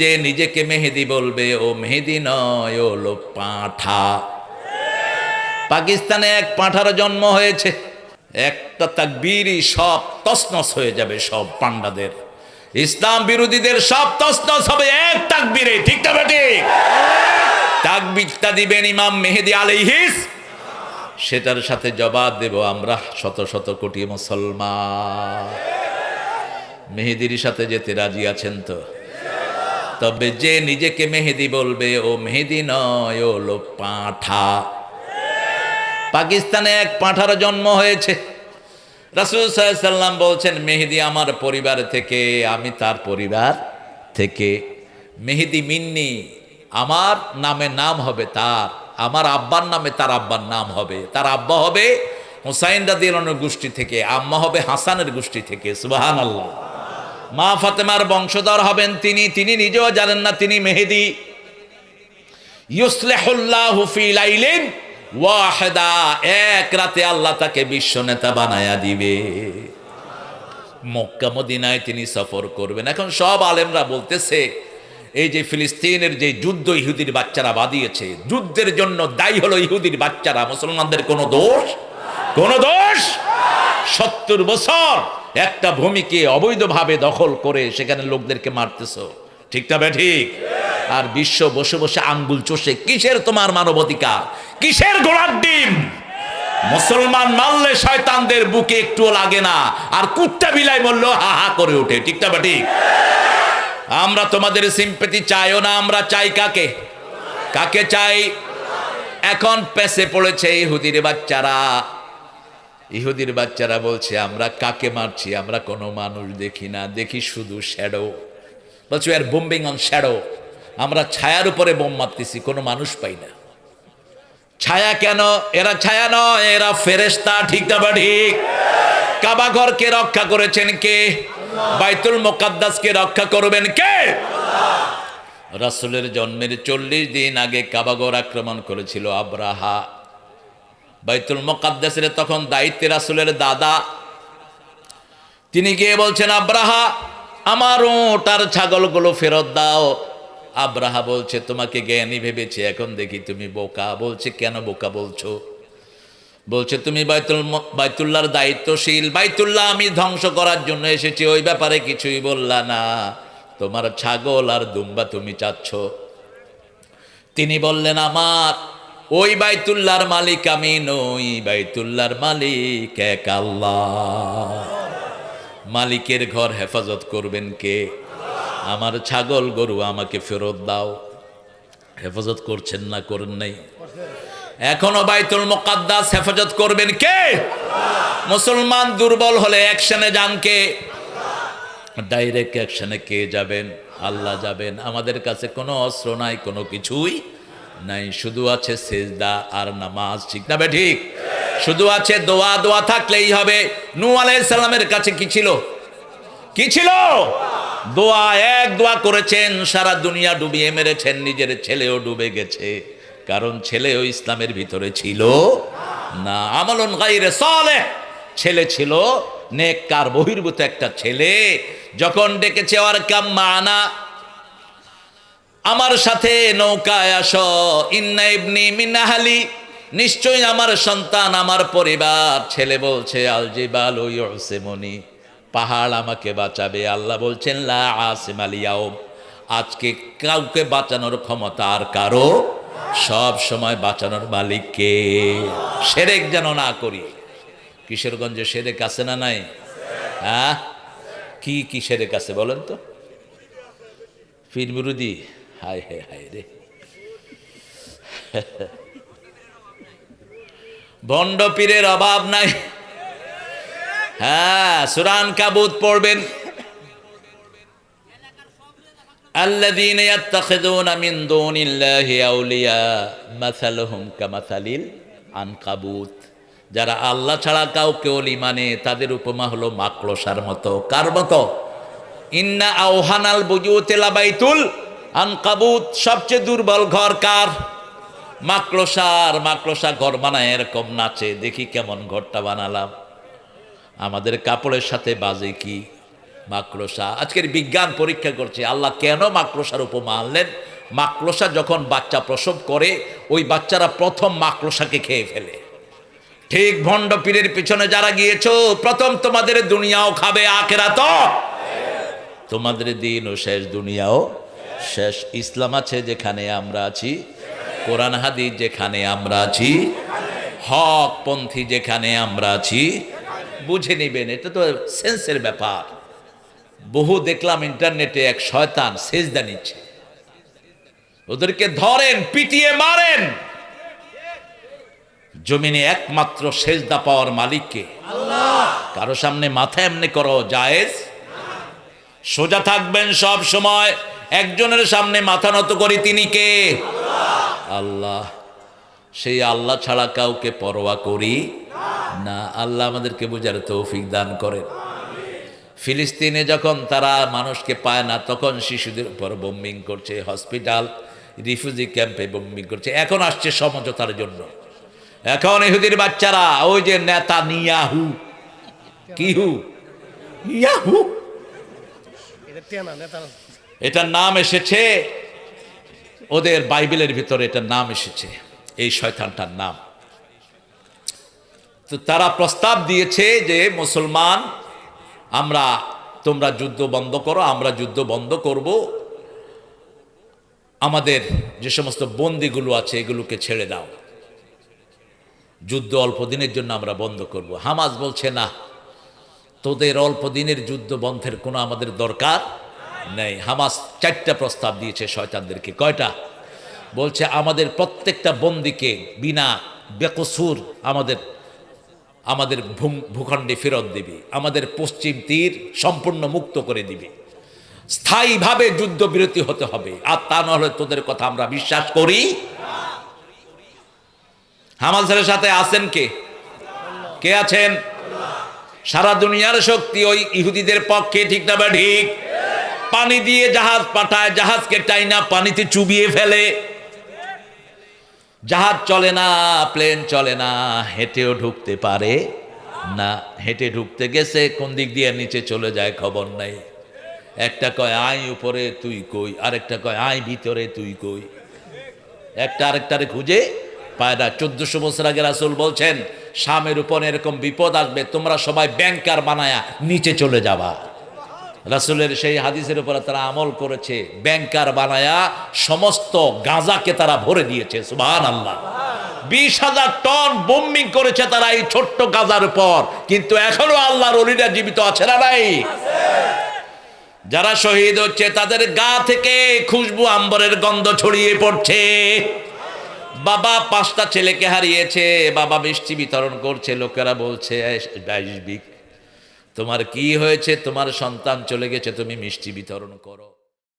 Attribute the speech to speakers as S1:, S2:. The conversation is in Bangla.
S1: যে নিজেকে মেহেদি বলবে, ও মেহেদি নয়, ও লো পাঁঠা। পাকিস্তানে এক পাঁঠার জন্ম হয়েছে। একটা তাকবীরই সব তসনস হয়ে যাবে সব পান্ডাদের ইসলাম বিরোধীদের সব তসনস হবে এক তাকবীরে, ঠিক না বেটি? তাকবীরটা দিবেন ইমাম মেহেদি আলাইহিস। সেটার সাথে জবাব দেব, আমরা শত শত কোটি মুসলমান। মেহেদির সাথে যেতে রাজি আছেন তো? তবে যে নিজেকে মেহেদি বলবে, ও মেহেদি নয়, ও লো পাঁঠা। পাকিস্তানে এক পাঁঠার জন্ম হয়েছে। রাসুল সাল্লাম বলছেন, মেহেদি আমার পরিবার থেকে, আমি তার পরিবার থেকে। মেহেদি মিন্নি, আমার নামে নাম হবে তার, আমার আব্বার নামে তার আব্বার নাম হবে। তার আব্বা হবে হুসাইন রাদিয়ানের গোষ্ঠী থেকে, আম্মা হবে হাসানের গোষ্ঠী থেকে সুবাহান আল্লাহ মা ফাতেমার বংশধর হবেন তিনি তিনি নিজেও জানেন না, তিনি মেহেদি। ইউসলেহুল্লাহ ফি লাইলিন ওয়াহেদা, এক রাতে আল্লাহ তাকে বিশ্ব নেতা বানায়া দিবে। মক্কা, মদিনায় তিনি সফর করবেন। এখন সব আলেমরা বলতেছে, এই যে ফিলিস্তিনের যে যুদ্ধ ইহুদির বাচ্চারা বাদিয়েছে যুদ্ধের জন্য দায়ী হলো ইহুদির বাচ্চারা, মুসলমানদের কোনো দোষ? কোনো দোষ? সত্তর বছর একটা ভূমিকে অবৈধভাবে দখল করে সেখানে লোকদেরকে মারতেছ। ঠিকটা বে ঠিক? আর বিশ্ব বসে বসে আঙ্গুল চষে, কিসের তোমার মানবাধিকার? কিসের গোড়ার ডিম? মুসলমান মারলে শয়তানদের বুকে একটুও লাগে না। আর কুত্তা বিলাই বলল, হা হা, করে ওঠে। ঠিকটা বা ঠিক? আমরা তোমাদের সিম্পেতি চাইও না, আমরা চাই কাকে? কাকে চাই? এখন পেছে পড়েছে ইহুদির বাচ্চারা। ইহুদির বাচ্চারা বলছে, আমরা কাকে মারছি? আমরা কোনো মানুষ দেখি না। দেখি শুধু শ্যাডো বলছো আর বোম্বিং অন শ্যাডো আমরা ছায়ার উপরে বোম মারতেছি, কোনো মানুষ পাই না। ছায়া কেন? এরা ছায়া নয়, এরা ফেরেস্তা ঠিক না বা ঠিক? কাবা ঘরকে রক্ষা করেছেন কে? বাইতুল মোকাদ্দাসকে রক্ষা করবেন কে? রাসুলের জন্মের চল্লিশ দিন আগে কাবাগর আক্রমণ করেছিল আব্রাহা। বাইতুল মোকাদ্দাসের তখন দায়িত্বে রাসুলের দাদা। তিনি গিয়ে বলছেন, আব্রাহা, আমার ওটার ছাগলগুলো ফেরত দাও। আব্রাহা বলছে, তোমাকে জ্ঞানী ভেবেছে, এখন দেখি তুমি বোকা। বলছে, কেন বোকা বলছো? বলছে, তুমি বাইতুল বাইতুল্লাহর দায়িত্বশীল। বাইতুল্লাহ আমি ধ্বংস করার জন্য এসেছি, ওই ব্যাপারে কিছুই বললা না। তোমার ছাগল আর দুম্বা তুমি চাচ্ছ। তিনি বললেন, আমার ওই বাইতুল্লাহর মালিক আমি নই, বাইতুল্লাহর মালিক এক আল্লাহ। মালিকের ঘর হেফাজত করবেন কে? আমার ছাগল গরু আমাকে ফেরত দাও। হেফাজত করছেন না, করেন নাই। এখনও বাইতুল মোকাদ্দাস হেফাজত করবেন কে? মুসলমান দুর্বল হলে অ্যাকশনে যান কে? ডাইরেক্ট অ্যাকশনে কে যাবেন? আল্লাহ যাবেন। আমাদের কাছে কোনো অস্ত্র নাই, কোনো কিছুই নাই। শুধু আছে সেজদা আর নামাজ, ঠিক না ঠিক? শুধু আছে দোয়া দোয়া থাকলেই হবে। নু আলাইসাল্লামের কাছে কি ছিল? কি ছিল? দোয়া, এক দোয়া করেছেন, সারা দুনিয়া ডুবিয়ে মেরেছেন, নিজের ছেলেও ডুবে গেছে। কারণ ছেলেও ইসলামের ভিতরে ছিল না। আমলন গাইরে সালে ছেলে ছিল নেককার, বহির্ভূত একটা ছেলে। যখন ডেকেছে আর কাম্মানা আমার সাথে নৌকায় আস। ইন্না ইবনি মিনাহালি, নিশ্চয়ই আমার সন্তান, আমার পরিবার। ছেলে বলছে, আলজিবাল মনি পাহাড় আমাকে বাঁচাবে। আল্লাহ বলছেন, লা আসিম আলিয়াও আজকে কাউকে বাঁচানোর ক্ষমতা আর কারও সব সময় বাঁচানোর মালিককে। সেরেক যেন না করি। কিশোরগঞ্জে সেরেক আছে না নাই? হ্যাঁ? কি কি সেরেক আছে বলেন তো? বিরোধী হায় হে হায় রে ভণ্ড পীরের অভাব নাই হ্যাঁ সুরান কাবুত পড়বেন الذين يتخذون من دون الله أولياء مثلهم كمثل العنكبوت যারা আল্লাহ ছাড়া কাউকে অলি মানে তাদের উপমা হলো মাকড়সার মতো কার মতো ইন্না আওহানাল বুজুতে লাবাইতুল আনকাবুত সবচেয়ে দুর্বল ঘর কার? মাকড়সার, মাকড়সা ঘর বানায় এরকম নাচে। দেখি কেমন ঘরটা বানালাম। আমাদের কাপড়ের সাথে বাজে কি? মাকড়সা। আজকের বিজ্ঞান পরীক্ষা করছে, আল্লাহ কেন মাকড়সার উপমা আনলেন মাকড়সা যখন বাচ্চা প্রসব করে, ওই বাচ্চারা প্রথম মাকড়সাকে খেয়ে ফেলে। ঠিক ভণ্ড পীরের পিছনে যারা গিয়েছ, প্রথম তোমাদের দুনিয়াও খাবে আখেরা তো তোমাদের দিন ও শেষ, দুনিয়াও শেষ ইসলাম আছে যেখানে আমরা আছি, কোরআন হাদি যেখানে আমরা আছি, হক পন্থী যেখানে আমরা আছি, বুঝে নেবেন, এটা তো সেন্সের ব্যাপার। বহু দেখলাম ইন্টারনেটে এক শয়তান সেজদা নিচ্ছে। ওদেরকে ধরেন, পিটিয়ে মারেন। জমিনে একমাত্র সেজদা পাওয়ার মালিককে। কারও সামনে মাথা এমনি করো, জায়েজ? সোজা থাকবেন সব সময়। একজনের সামনে মাথা নত করি, তিনি কে? আল্লাহ। সেই আল্লাহ ছাড়া কাউকে পরোয়া করি না। আল্লাহ আমাদেরকে বোঝার তৌফিক দান করেন। ফিলিস্তিনে যখন তারা মানুষকে পায় না, তখন শিশুদের উপর বোম্বিং করছে হসপিটাল রিফিউজি ক্যাম্পে বোম্বিং করছে। এখন আসছে সমঝোতার জন্য। এখন ইহুদির বাচ্চারা, ওই যে নেতা নিয়াহু কিহু ইয়াহু? এটার নাম এসেছে, ওদের বাইবেলের ভিতরে এটার নাম এসেছে, এই শয়তানটার নাম। তো তারা প্রস্তাব দিয়েছে যে, মুসলমান, আমরা, তোমরা যুদ্ধ বন্ধ করো, আমরা যুদ্ধ বন্ধ করব। আমাদের যে সমস্ত বন্দিগুলো আছে, এগুলোকে ছেড়ে দাও। যুদ্ধ অল্প দিনের জন্য আমরা বন্ধ করব। হামাজ বলছে, না, তোদের অল্প দিনের যুদ্ধ বন্ধের কোনো আমাদের দরকার নেই। হামাস চারটা প্রস্তাব দিয়েছে শয়তানদেরকে। কয়টা? বলছে, আমাদের প্রত্যেকটা বন্দিকে বিনা বেকসুর আমাদের আমাদের ভূখণ্ডে ফেরত দিবি। আমাদের পশ্চিম তীর সম্পূর্ণ মুক্ত করে দিবি। স্থায়ীভাবে যুদ্ধবিরতি হতে হবে। আর তা নাহলে তোদের কথা আমরা বিশ্বাস করি? হামাসের সাথে আছেন কে? কে আছেন? সারা দুনিয়ার শক্তি ওই ইহুদিদের পক্ষে, ঠিক না বা ঠিক? পানি দিয়ে জাহাজ পাঠায়, জাহাজকে টাইনা পানিতে চুবিয়ে ফেলে। জাহাজ চলে না, প্লেন চলে না, হেঁটেও ঢুকতে পারে না। হেঁটে ঢুকতে গেছে, কোন দিক দিয়ে নিচে চলে যায় খবর নাই। একটা কয়, আয় উপরে, তুই কই? আরেকটা কয়, আয় ভিতরে, তুই কই? একটা আরেকটারে খুঁজে পায় না। চোদ্দশো বছর আগে রাসুল বলছেন, শামের উপর এরকম বিপদ আসবে, তোমরা সবাই ব্যাংকার বানায়া নিচে চলে যাবা। রাসুলের সেই হাদিসের উপরে তারা আমল করেছে ব্যাংকার বানায়া সমস্ত গাঁজাকে তারা ভরে দিয়েছে সুবাহান আল্লাহ বিশ হাজার টন বোম্বিং করেছে তারা এই ছোট্ট গাজার উপর, কিন্তু এখনও আল্লাহর অলিরা জীবিত আছে না নাই? যারা শহীদ হচ্ছে, তাদের গা থেকে খুশবু আম্বরের গন্ধ ছড়িয়ে পড়ছে। বাবা পাঁচটা ছেলেকে হারিয়েছে, বাবা মিষ্টি বিতরণ করছে, লোকেরা বলছে তোমার কি হয়েছে? তোমার সন্তান চলে গেছে তুমি মিষ্টি বিতরণ করো।